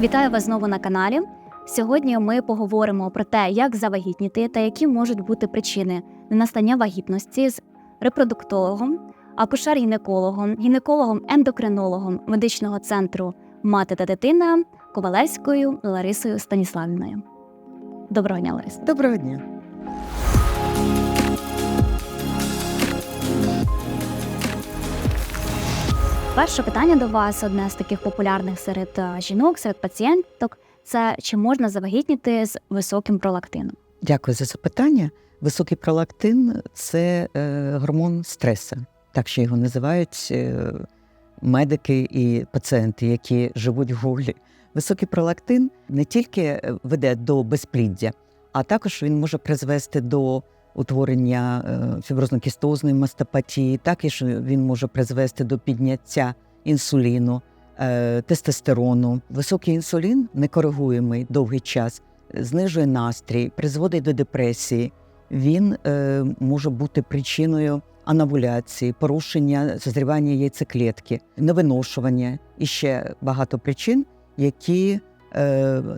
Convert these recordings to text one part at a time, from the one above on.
Вітаю вас знову на каналі. Сьогодні ми поговоримо про те, як завагітніти та які можуть бути причини ненастання вагітності з репродуктологом, акушер-гінекологом, гінекологом-ендокринологом медичного центру Мати та дитина Ковалевською Ларисою Станіславівною. Доброго дня, Лариса. Доброго дня. Перше питання до вас одне з таких популярних серед е, жінок, серед пацієнток. Це чи можна завагітніти з високим пролактином? Дякую за запитання. Високий пролактин це е, гормон стресу, так що його називають е, медики і пацієнти, які живуть в гуглі. Високий пролактин не тільки веде до безпліддя, а також він може призвести до утворення е, фіброзно-кістозної мастопатії, також він може призвести до підняття інсуліну, е, тестостерону. Високий інсулін, некоригуємий довгий час, знижує настрій, призводить до депресії. Він е, може бути причиною анавуляції, порушення созрівання яйцеклітки, невиношування і ще багато причин, які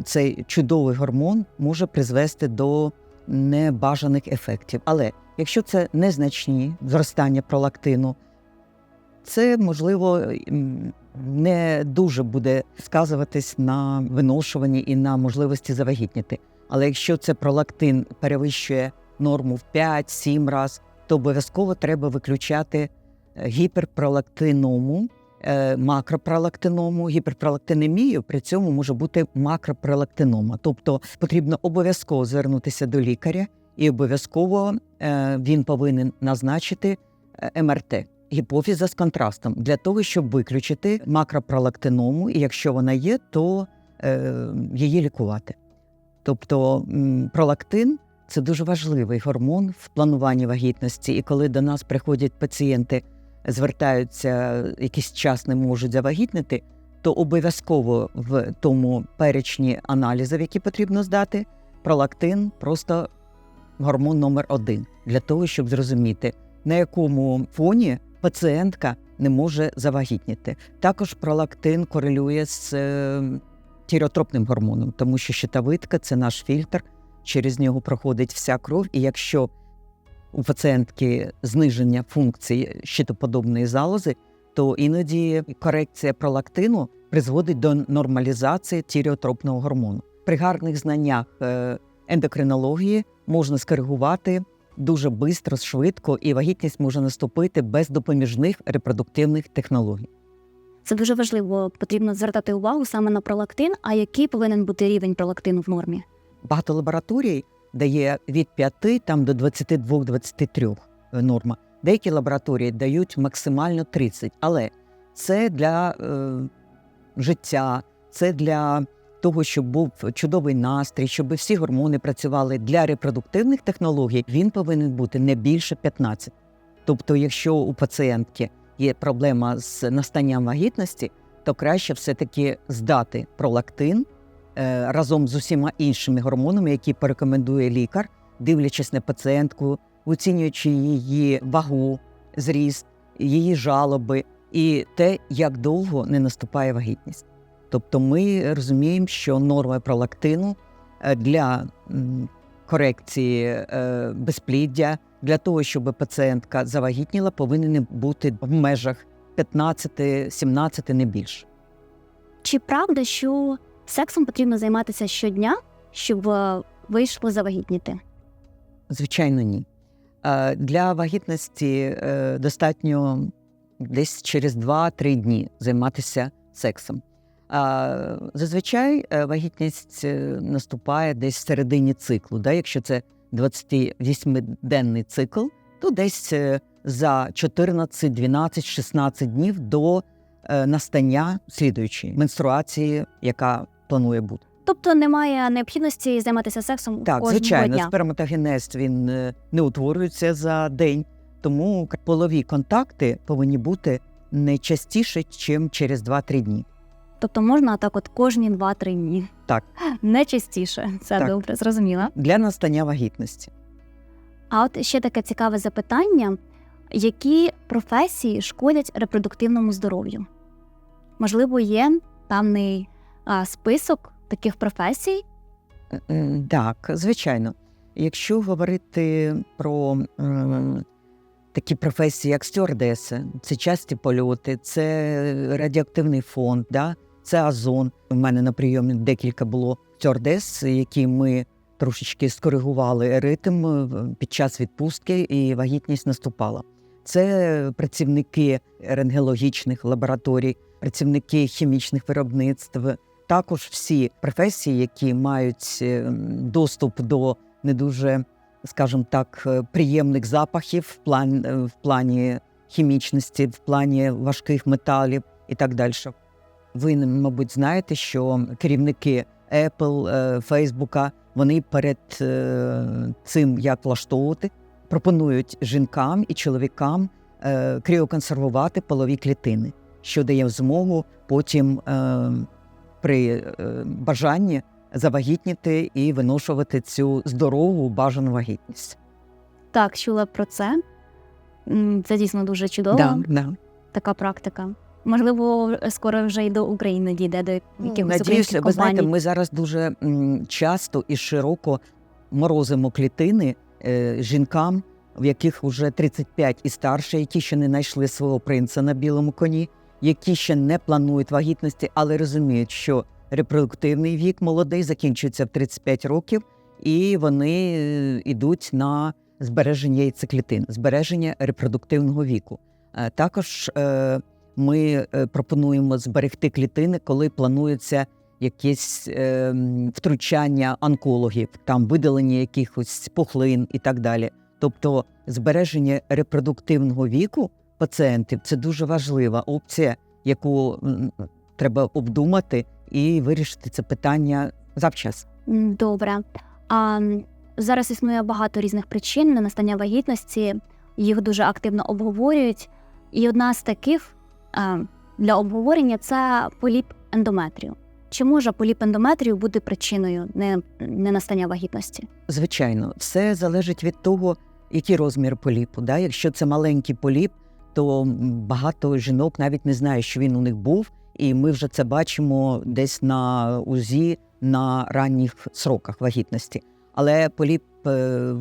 цей чудовий гормон може призвести до небажаних ефектів. Але якщо це незначні зростання пролактину, це можливо не дуже буде сказуватись на виношуванні і на можливості завагітніти. Але якщо це пролактин перевищує норму в 5-7 разів, то обов'язково треба виключати гіперпролактиному, макропролактиному, гіперпролактинемію, при цьому може бути макропролактинома. Тобто потрібно обов'язково звернутися до лікаря, і обов'язково е, він повинен назначити е, МРТ. Гіпофіза з контрастом для того, щоб виключити макропролактиному, і якщо вона є, то е, її лікувати. Тобто пролактин це дуже важливий гормон в плануванні вагітності. І коли до нас приходять пацієнти, звертаються якийсь час не можуть завагітнити, то обов'язково в тому перечні аналізів, які потрібно здати, пролактин просто гормон номер один для того, щоб зрозуміти, на якому фоні пацієнтка не може завагітніти. Також пролактин корелює з е, тіріотропним гормоном, тому що щитовидка це наш фільтр, через нього проходить вся кров, і якщо у пацієнтки зниження функції щитоподобної залози, то іноді корекція пролактину призводить до нормалізації тіріотропного гормону. При гарних знаннях е, ендокринології можна скоригувати дуже швидко, швидко, і вагітність може наступити без допоміжних репродуктивних технологій. Це дуже важливо. Потрібно звертати увагу саме на пролактин. А який повинен бути рівень пролактину в нормі? Багато лабораторій дає від 5 там, до 22-23 норма. Деякі лабораторії дають максимально 30, але це для е, життя, це для того, щоб був чудовий настрій, щоб всі гормони працювали для репродуктивних технологій, він повинен бути не більше 15. Тобто, якщо у пацієнтки є проблема з настанням вагітності, то краще все-таки здати пролактин е, разом з усіма іншими гормонами, які порекомендує лікар, дивлячись на пацієнтку, оцінюючи її вагу, зріст, її жалоби і те, як довго не наступає вагітність. Тобто ми розуміємо, що норма пролактину е, для корекції е, безпліддя, для того, щоб пацієнтка завагітніла, повинен бути в межах 15-17, не більше. Чи правда, що сексом потрібно займатися щодня, щоб е, вийшло завагітніти? Звичайно, ні. Е, Для вагітності е, достатньо десь через 2-3 дні займатися сексом. Зазвичай вагітність наступає десь в середині циклу. Да? Якщо це 28-денний цикл, то десь за 14, 12, 16 днів до настання слідуючої менструації, яка планує бути. Тобто немає необхідності займатися сексом Так, кожного звичайно, дня. сперматогенез він е, не утворюється за день, тому полові контакти повинні бути не частіше, ніж через 2-3 дні. Тобто можна так, от кожні 2-3 дні. Так. Не частіше. Це Так. добре, зрозуміла. Для настання вагітності. А от ще таке цікаве запитання: які професії шкодять репродуктивному здоров'ю? Можливо, є певний а, список таких професій? Так, звичайно. Якщо говорити про м, такі професії, як стюардеси, це часті польоти, це радіоактивний фонд, да? це озон. У мене на прийомі декілька було стюардес, які ми трошечки скоригували ритм е, під час відпустки, і вагітність наступала. Це працівники рентгенологічних лабораторій, працівники хімічних виробництв, також всі професії, які мають е, доступ до не дуже, скажімо так, е, приємних запахів в, план, е, в плані хімічності, в плані важких металів і так далі. Ви, мабуть, знаєте, що керівники Apple, Facebook, вони перед цим, як влаштовувати, пропонують жінкам і чоловікам кріоконсервувати полові клітини, що дає змогу потім при е, бажанні завагітніти і виношувати цю здорову бажану вагітність. Так, чула про це. Це дійсно дуже чудово, да. така практика. Можливо, скоро вже й до України дійде до якихось Надіюся, українських ви знаєте, ми зараз дуже часто і широко морозимо клітини е, жінкам, в яких вже 35 і старше, які ще не знайшли свого принца на білому коні, які ще не планують вагітності, але розуміють, що репродуктивний вік молодий закінчується в 35 років, і вони е, йдуть на збереження яйцеклітин, збереження репродуктивного віку. Е, Також е, ми е, пропонуємо зберегти клітини, коли планується якесь е, втручання онкологів, там видалення якихось пухлин і так далі. Тобто збереження репродуктивного віку пацієнтів це дуже важлива опція, яку треба обдумати і вирішити це питання завчасно. М, Добре. А зараз існує багато різних причин на настання вагітності, їх дуже активно обговорюють. І одна з таких а, для обговорення це поліп ендометрію. Чи може поліп ендометрію бути причиною не, не настання вагітності? Звичайно, все залежить від того, який розмір поліпу. Да? Якщо це маленький поліп, то багато жінок навіть не знають, що він у них був, і ми вже це бачимо десь на УЗІ на ранніх сроках вагітності. Але поліп е, е,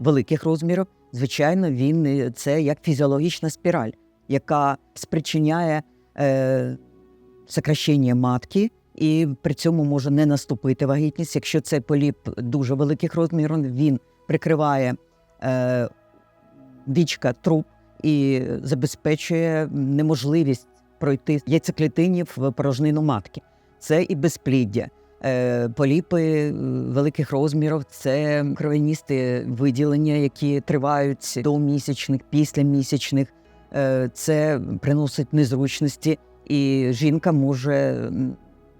великих розмірів, звичайно, він е, це як фізіологічна спіраль, яка спричиняє е, сокращення матки, і при цьому може не наступити вагітність. Якщо це поліп дуже великих розмірів, він прикриває е, вічка труб і забезпечує неможливість пройти яйцеклітині в порожнину матки. Це і безпліддя. Е, Поліпи е, великих розмірів це кровяністі виділення, які тривають до місячних, після місячних. Е, Це приносить незручності, і жінка може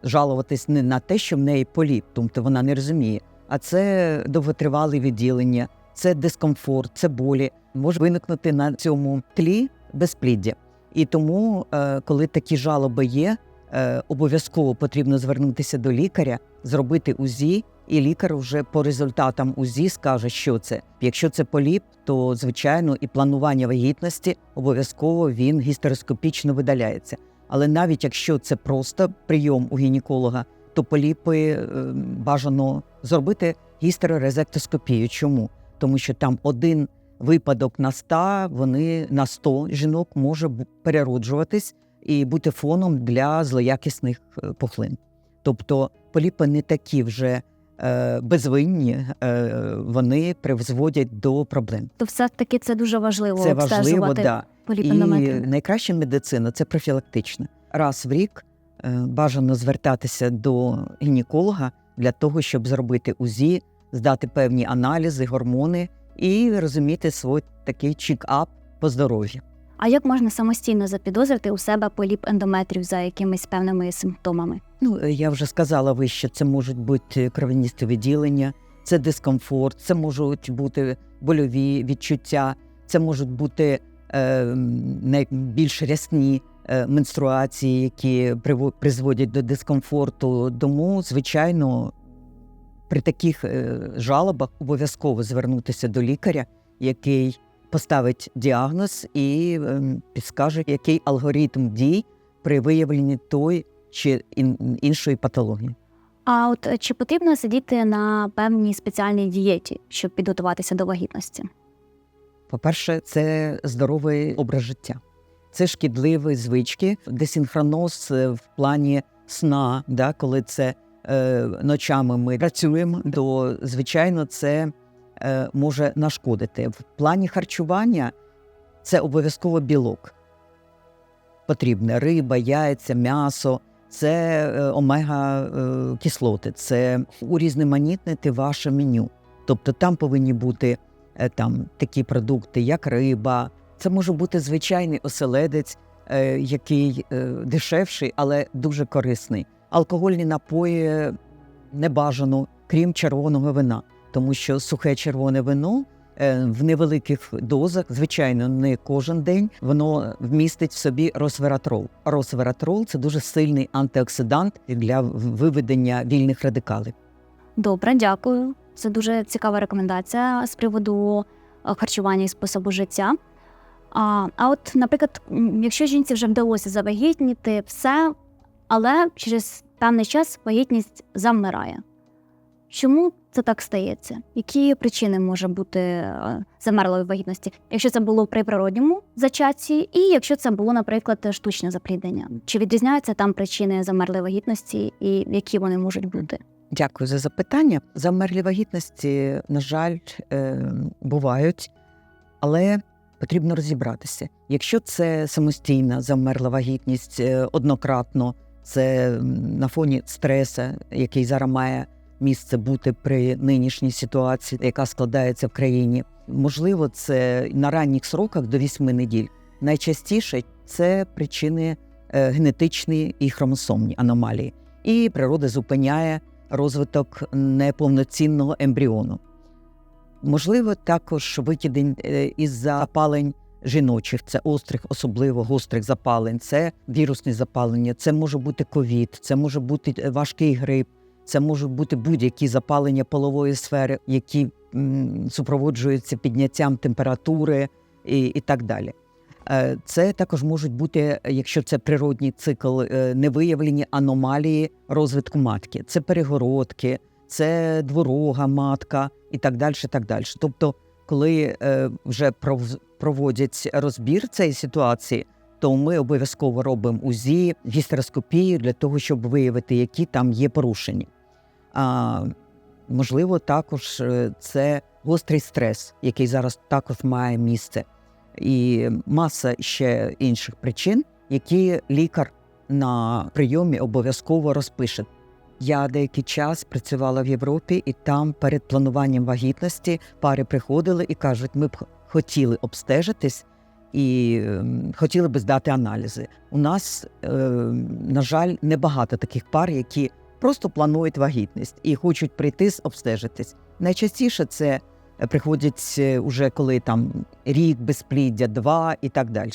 жалуватись не на те, що в неї поліп, тобто вона не розуміє. А це довготривале відділення, це дискомфорт, це болі. Може виникнути на цьому тлі безпліддя. І тому, е, коли такі жалоби є, е, обов'язково потрібно звернутися до лікаря, зробити УЗІ, і лікар вже по результатам УЗІ скаже, що це. Якщо це поліп, то звичайно і планування вагітності обов'язково він гістероскопічно видаляється. Але навіть якщо це просто прийом у гінеколога, то поліпи е, бажано зробити гістерорезектоскопію. Чому? Тому що там один випадок на 100, вони на 100 жінок може перероджуватись і бути фоном для злоякісних е, пухлин. Тобто поліпи не такі вже е, безвинні, е, вони призводять до проблем. То все-таки це дуже важливо Це важливо, да. І найкраща медицина це профілактична. Раз в рік е, бажано звертатися до гінеколога для того, щоб зробити УЗІ, здати певні аналізи, гормони і розуміти свій такий чік-ап по здоров'ю. А як можна самостійно запідозрити у себе поліп ендометрію за якимись певними симптомами? Ну, е, я вже сказала вище, це можуть бути кровяністі виділення, це дискомфорт, це можуть бути больові відчуття, це можуть бути е, найбільш рясні е, менструації, які призводять до дискомфорту. Тому, звичайно, при таких е, жалобах обов'язково звернутися до лікаря, який поставить діагноз і е, підскаже, який алгоритм дій при виявленні той чи іншої патології. А от е, чи потрібно сидіти на певній спеціальній дієті, щоб підготуватися до вагітності? По-перше, це здоровий образ життя. Це шкідливі звички, десінхроноз е, в плані сна, да, коли це е, ночами ми працюємо, то звичайно це е, може нашкодити. В плані харчування це обов'язково білок. Потрібне риба, яйця, м'ясо, це е, омега кислоти, це урізноманітнити ваше меню. Тобто там повинні бути там такі продукти, як риба. Це може бути звичайний оселедець, який дешевший, але дуже корисний. Алкогольні напої не бажано, крім червоного вина, тому що сухе червоне вино е, в невеликих дозах, звичайно, не кожен день, воно вмістить в собі росвератрол. Росвератрол це дуже сильний антиоксидант для виведення вільних радикалів. Добре, дякую. Це дуже цікава рекомендація з приводу е, харчування і способу життя. А, а от, наприклад, якщо жінці вже вдалося завагітніти все, але через певний час вагітність завмирає. Чому це так стається? Які причини може бути е, замерлої вагітності? Якщо це було при природньому зачатті, і якщо це було, наприклад, штучне запліднення? Чи відрізняються там причини замерлої вагітності і які вони можуть бути? Дякую за запитання. Замерлі вагітності, на жаль, е, бувають, але потрібно розібратися. Якщо це самостійна замерла вагітність е, однократно, це на фоні стресу, який зараз має місце бути при нинішній ситуації, яка складається в країні. Можливо, це на ранніх сроках до 8 неділь. Найчастіше це причини е, генетичні і хромосомні аномалії, і природа зупиняє розвиток неповноцінного ембріону. Можливо, також викидень е, із запалень жіночих, це острих, особливо гострих запалень, це вірусні запалення, це може бути ковід, це може бути е, важкий грип, це можуть бути будь-які запалення полової сфери, які м, супроводжуються підняттям температури і, і так далі. Е, Це також можуть бути, якщо це природній цикл, е, невиявлені аномалії розвитку матки. Це перегородки, це дворога матка і так далі. Так. Тобто, коли вже проводять розбір цієї ситуації, то ми обов'язково робимо УЗІ, гістероскопію для того, щоб виявити, які там є порушення. А, можливо, також е, це гострий стрес, який зараз також має місце і маса ще інших причин, які лікар на прийомі обов'язково розпише. Я деякий час працювала в Європі, і там перед плануванням вагітності пари приходили і кажуть, ми б хотіли обстежитись і ем, хотіли би здати аналізи. У нас, е, на жаль, небагато таких пар, які просто планують вагітність і хочуть прийти обстежитись. Найчастіше це е, приходять е, уже коли там рік безпліддя, два і так далі.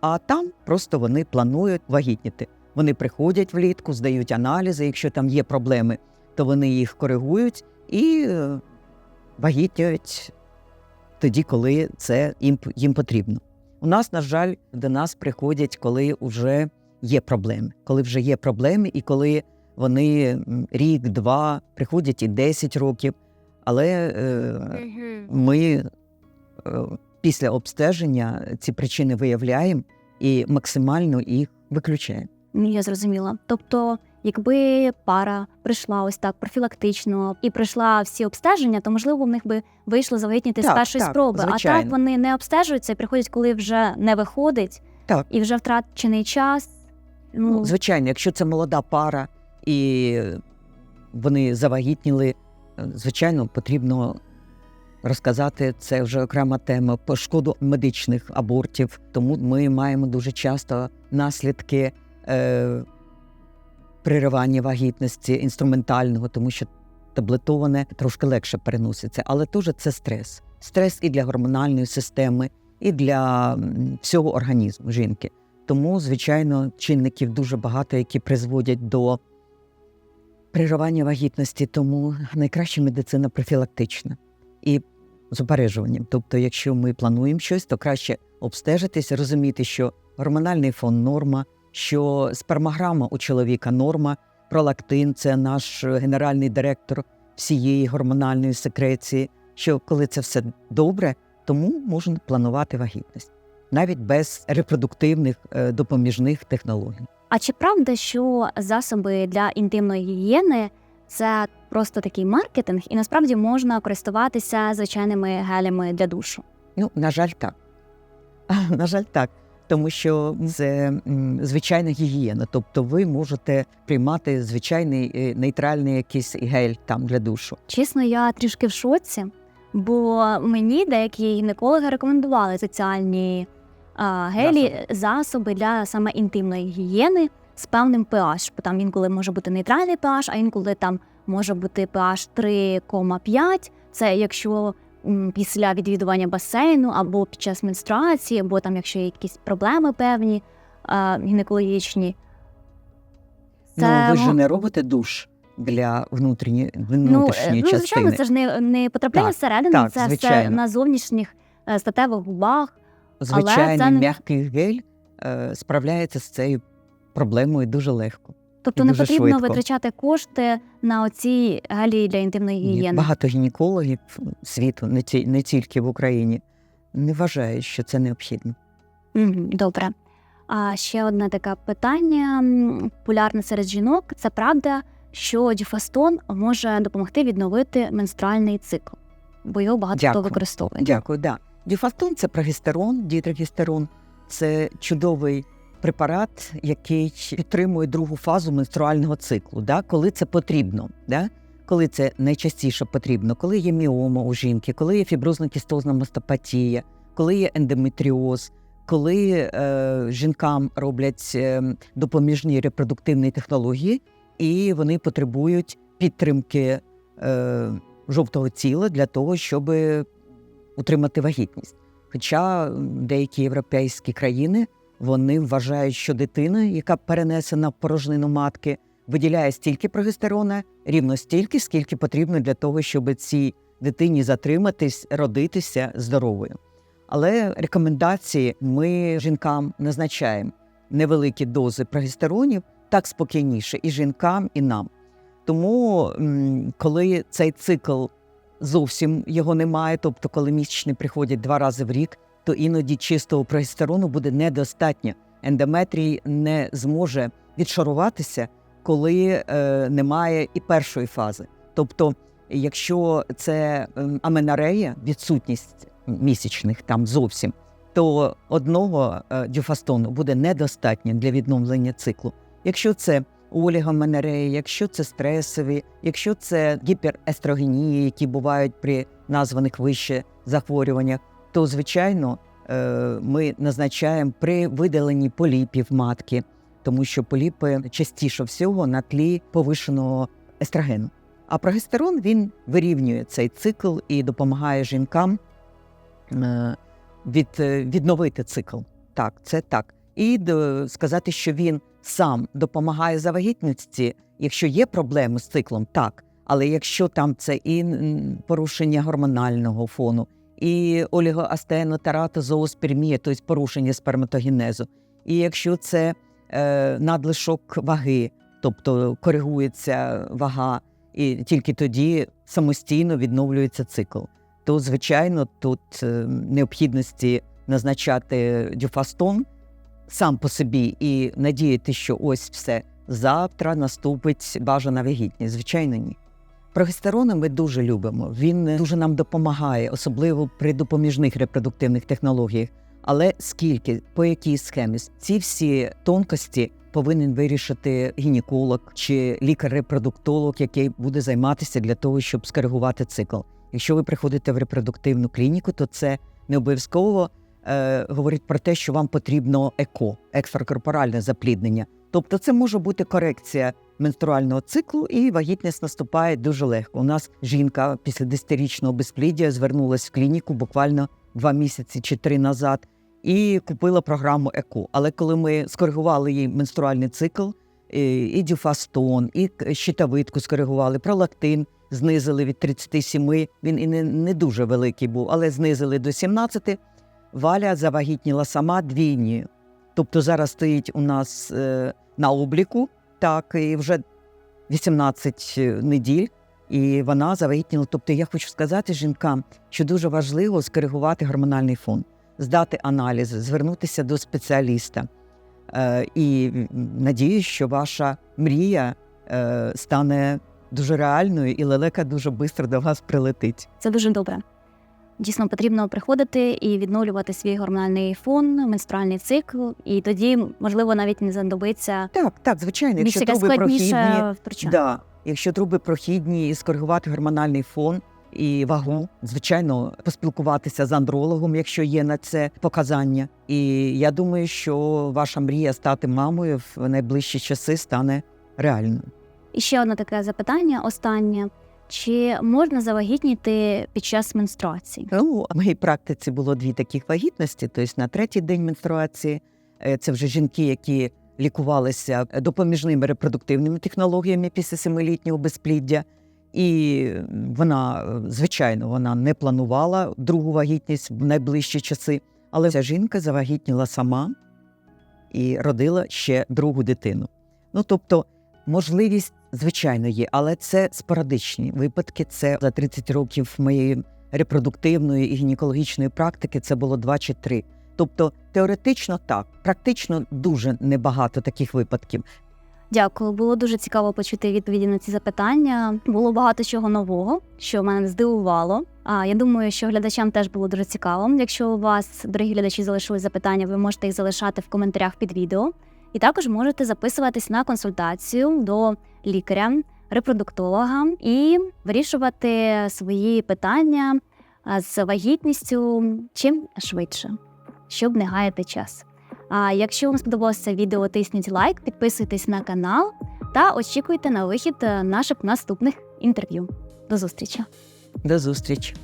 А там просто вони планують вагітніти. Вони приходять влітку, здають аналізи. Якщо там є проблеми, то вони їх коригують і е, вагітнюють тоді, коли це їм, їм потрібно. У нас, на жаль, до нас приходять, коли вже є проблеми. Коли вже є проблеми, і коли вони рік, два, приходять і 10 років. Але е, ми е, після обстеження ці причини виявляємо і максимально їх виключаємо. Ну, Я зрозуміла. Тобто, якби пара прийшла ось так профілактично і пройшла всі обстеження, то можливо в них би вийшло завагітніти з Так, першої так, спроби. А так вони не обстежуються і приходять, коли вже не виходить, Так. і вже втрачений час. Ну, Ну, звичайно, якщо це молода пара і вони завагітніли, звичайно, потрібно розказати це вже окрема тема по шкоду медичних абортів. Тому ми маємо дуже часто наслідки е, приривання вагітності інструментального, тому що таблетоване трошки легше переноситься, але теж це стрес. Стрес і для гормональної системи, і для всього організму жінки. Тому, звичайно, чинників дуже багато, які призводять до приривання вагітності. Тому найкраща медицина профілактична і з упереджуванням. Тобто, якщо ми плануємо щось, то краще обстежитись, розуміти, що гормональний фон норма, що спермограма у чоловіка норма, пролактин це наш генеральний директор всієї гормональної секреції. Що коли це все добре, тому можна планувати вагітність навіть без репродуктивних е, допоміжних технологій. А чи правда, що засоби для інтимної гігієни це просто такий маркетинг, і насправді можна користуватися звичайними гелями для душу? Ну, на жаль, так. На жаль, так. Тому що це звичайна гігієна. Тобто ви можете приймати звичайний е, нейтральний якийсь гель там для душу. Чесно, я трішки в шоці, бо мені деякі гінекологи рекомендували соціальні а, гелі, засоби. для саме інтимної гігієни з певним pH. Бо там інколи може бути нейтральний pH, а інколи там може бути pH 3,5. Це якщо після відвідування басейну або під час менструації, або там, якщо є якісь проблеми певні а, гінекологічні. ну, ви ж не робите душ для внутрішньої, Ну, внутрішньої ну, частини. звичайно, це ж не, не потрапляє Так, всередину, так, це все на зовнішніх е, статевих губах. Звичайний це м'який гель е, справляється з цією проблемою дуже легко. Тобто І не потрібно швидко. витрачати кошти на оці гелі для інтимної гігієни. Багато гінекологів світу, не, ті, не тільки в Україні, не вважають, що це необхідно. Добре. А ще одне таке питання популярне серед жінок. Це правда, що дюфастон може допомогти відновити менструальний цикл, бо його багато хто використовує. Дякую, да. Дюфастон це прогестерон, дітрогестерон. Це чудовий препарат, який підтримує другу фазу менструального циклу, да? коли це потрібно. Да? Коли це найчастіше потрібно, коли є міома у жінки, коли є фіброзно-кістозна мастопатія, коли є ендометріоз, коли е, жінкам роблять е, допоміжні репродуктивні технології, і вони потребують підтримки е, жовтого тіла для того, щоб утримати вагітність. Хоча деякі європейські країни вони вважають, що дитина, яка перенесена в порожнину матки, виділяє стільки прогестерона, рівно стільки, скільки потрібно для того, щоб цій дитині затриматись, родитися здоровою. Але рекомендації ми жінкам назначаємо невеликі дози прогестеронів, так спокійніше і жінкам, і нам. Тому, коли цей цикл зовсім його немає, тобто коли місячні приходять два рази в рік, то іноді чистого прогестерону буде недостатньо. Ендометрій не зможе відшаруватися, коли е, немає і першої фази. Тобто, якщо це ем, аменорея, відсутність місячних там зовсім, то одного е, дюфастону буде недостатньо для відновлення циклу. Якщо це олігоменорея, якщо це стресові, якщо це гіперестрогенії, які бувають при названих вище захворюваннях, то звичайно е, ми назначаємо при видаленні поліпів матки, тому що поліпи частіше всього на тлі повишеного естрогену. А прогестерон він вирівнює цей цикл і допомагає жінкам е, від, відновити цикл. Так, це так. І сказати, що він сам допомагає завагітності, якщо є проблеми з циклом, так. Але якщо там це і порушення гормонального фону, і олігоастенотератозооспермія, тобто порушення сперматогенезу, і якщо це е, надлишок ваги, тобто коригується вага, і тільки тоді самостійно відновлюється цикл, то звичайно тут е, необхідності назначати дюфастон сам по собі і надіяти, що ось все завтра наступить бажана вагітність. Звичайно, ні. Прогестерони ми дуже любимо. Він дуже нам допомагає, особливо при допоміжних репродуктивних технологіях. Але скільки, по якій схемі, ці всі тонкості повинен вирішити гінеколог чи лікар-репродуктолог, який буде займатися для того, щоб скоригувати цикл. Якщо ви приходите в репродуктивну клініку, то це не обов'язково е, говорить про те, що вам потрібно еко, екстракорпоральне запліднення. Тобто, це може бути корекція менструального циклу, і вагітність наступає дуже легко. У нас жінка після 10-річного безпліддя звернулася в клініку буквально два місяці чи три назад і купила програму ЕКО. Але коли ми скоригували їй менструальний цикл, і, і дюфастон, і щитовидку скоригували, пролактин знизили від 37, він і не, не дуже великий був, але знизили до 17, Валя завагітніла сама двійньою. Тобто зараз стоїть у нас е, на обліку, так, і вже 18 неділь, і вона завагітніла. Тобто я хочу сказати жінкам, що дуже важливо скоригувати гормональний фон, здати аналізи, звернутися до спеціаліста. Е, і надіюсь, що ваша мрія е, стане дуже реальною, і лелека дуже швидко до вас прилетить. Це дуже добре. Дійсно, потрібно приходити і відновлювати свій гормональний фон, менструальний цикл, і тоді, можливо, навіть не знадобиться Так, так, звичайно, більш якщо труби прохідні, втручання. да, якщо труби прохідні, і скоригувати гормональний фон і вагу, звичайно, поспілкуватися з андрологом, якщо є на це показання. І я думаю, що ваша мрія стати мамою в найближчі часи стане реальною. І ще одне таке запитання останнє: чи можна завагітніти під час менструації? Ну, в моїй практиці було дві таких вагітності. Тобто на третій день менструації е, це вже жінки, які лікувалися допоміжними репродуктивними технологіями після семилітнього безпліддя. І вона, звичайно, вона не планувала другу вагітність в найближчі часи, але ця жінка завагітніла сама і родила ще другу дитину. Ну тобто, можливість, звичайно, є, але це спорадичні випадки. Це за 30 років моєї репродуктивної і гінекологічної практики це було два чи три. Тобто теоретично так, практично дуже небагато таких випадків. Дякую, було дуже цікаво почути відповіді на ці запитання. Було багато чого нового, що мене здивувало. А я думаю, що глядачам теж було дуже цікаво. Якщо у вас, дорогі глядачі, залишились запитання, ви можете їх залишати в коментарях під відео. І також можете записуватись на консультацію до лікаря, репродуктолога і вирішувати свої питання з вагітністю чим швидше, щоб не гаяти час. А якщо вам сподобалося відео, тисніть лайк, підписуйтесь на канал та очікуйте на вихід е, наших наступних інтерв'ю. До зустрічі! До зустрічі!